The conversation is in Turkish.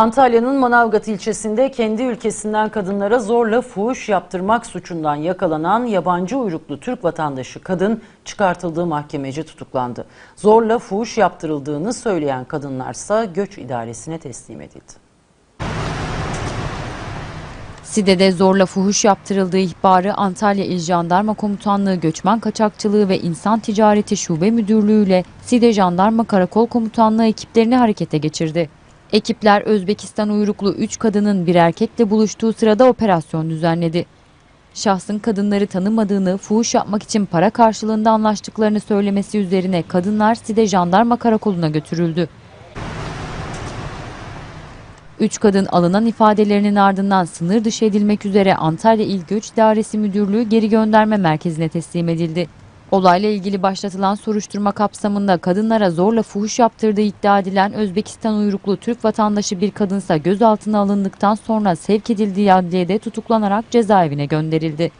Antalya'nın Manavgat ilçesinde kendi ülkesinden kadınlara zorla fuhuş yaptırmak suçundan yakalanan yabancı uyruklu Türk vatandaşı kadın çıkartıldığı mahkemece tutuklandı. Zorla fuhuş yaptırıldığını söyleyen kadınlarsa göç idaresine teslim edildi. Side'de zorla fuhuş yaptırıldığı ihbarı Antalya İl Jandarma Komutanlığı Göçmen Kaçakçılığı ve İnsan Ticareti Şube Müdürlüğü ile Side Jandarma Karakol Komutanlığı ekiplerini harekete geçirdi. Ekipler Özbekistan uyruklu 3 kadının bir erkekle buluştuğu sırada operasyon düzenledi. Şahsın kadınları tanımadığını, fuhuş yapmak için para karşılığında anlaştıklarını söylemesi üzerine kadınlar Side Jandarma Karakolu'na götürüldü. Üç kadın alınan ifadelerinin ardından sınır dışı edilmek üzere Antalya İl Göç İdaresi Müdürlüğü geri gönderme merkezine teslim edildi. Olayla ilgili başlatılan soruşturma kapsamında kadınlara zorla fuhuş yaptırdığı iddia edilen Özbekistan uyruklu Türk vatandaşı bir kadınsa gözaltına alındıktan sonra sevk edildiği adliyede tutuklanarak cezaevine gönderildi.